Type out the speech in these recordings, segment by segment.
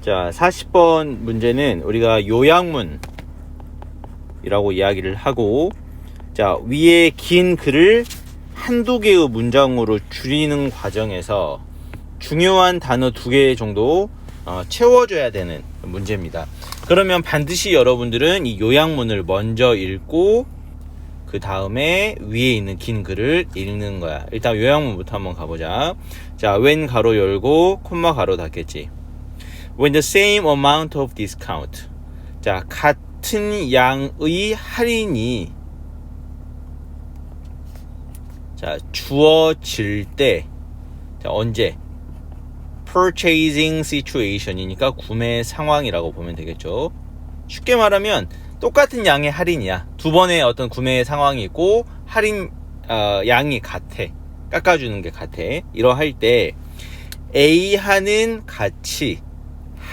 자, 40번 문제는 우리가 요약문이라고 이야기를 하고 자, 위에 긴 글을 한두 개의 문장으로 줄이는 과정에서 중요한 단어 두 개 정도 어, 채워줘야 되는 문제입니다. 그러면 반드시 여러분들은 이 요약문을 먼저 읽고 그 다음에 위에 있는 긴 글을 읽는 거야. 일단 요약문부터 한번 가보자. 자, when 가로 열고 콤마 가로 닫겠지. When the same amount of discount. 자, 같은 양의 할인이 자, 주어질 때 자, 언제? purchasing situation이니까 구매 상황이라고 보면 되겠죠. 쉽게 말하면 똑같은 양의 할인이야. 두 번의 어떤 구매 상황이 있고 할인 어, 양이 같아. 깎아주는 게 같아. 이러할 때 A 하는 가치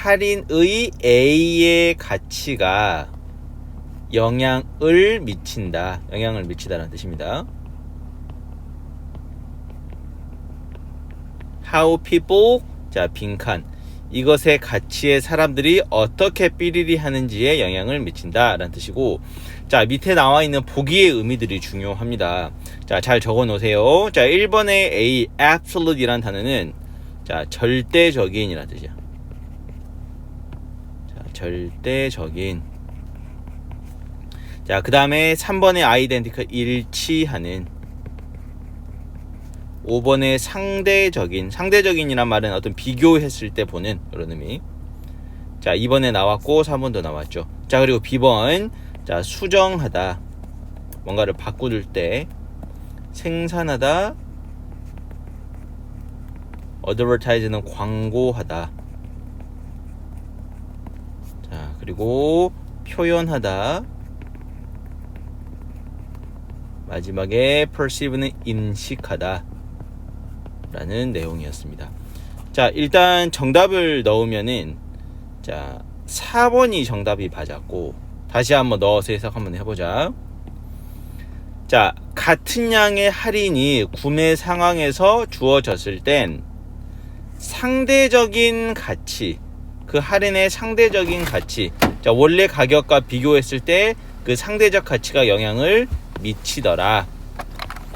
할인의 A의 가치가 영향을 미친다. 영향을 미치다라는 뜻입니다. How people 자 빈칸 이것의 가치에 사람들이 어떻게 삐리리 하는지에 영향을 미친다라는 뜻이고 자 밑에 나와 있는 보기의 의미들이 중요합니다. 자 잘 적어 놓으세요. 자 1번의 A absolute이란 단어는 자 절대적인이라는 뜻이야. 자 절대적인. 자 그 다음에 3번의 아이덴티컬 일치하는. 5번의 상대적인 상대적인이란 말은 어떤 비교했을 때 보는 그런 의미. 자 2번에 나왔고 3번도 나왔죠. 자 그리고 B번. 자 수정하다. 뭔가를 바꿀 때 생산하다. advertise는 광고하다 자 그리고 표현하다 마지막에 perceive는 인식하다 라는 내용이었습니다. 자, 일단 정답을 넣으면은 자, 4번이 정답이 맞았고 다시 한번 넣어서 해석 한번 해 보자. 자, 같은 양의 할인이 구매 상황에서 주어졌을 땐 상대적인 가치, 그 할인의 상대적인 가치, 자, 원래 가격과 비교했을 때 그 상대적 가치가 영향을 미치더라.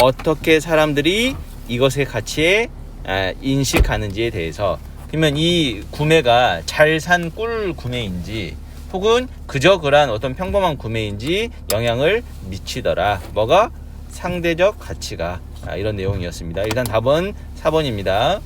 어떻게 사람들이 이것의 가치에 아, 인식하는지에 대해서 그러면 이 구매가 잘 산 꿀 구매인지 혹은 그저 그런 어떤 평범한 구매인지 영향을 미치더라. 뭐가 상대적 가치가 아, 이런 내용이었습니다. 일단 답은 4번입니다.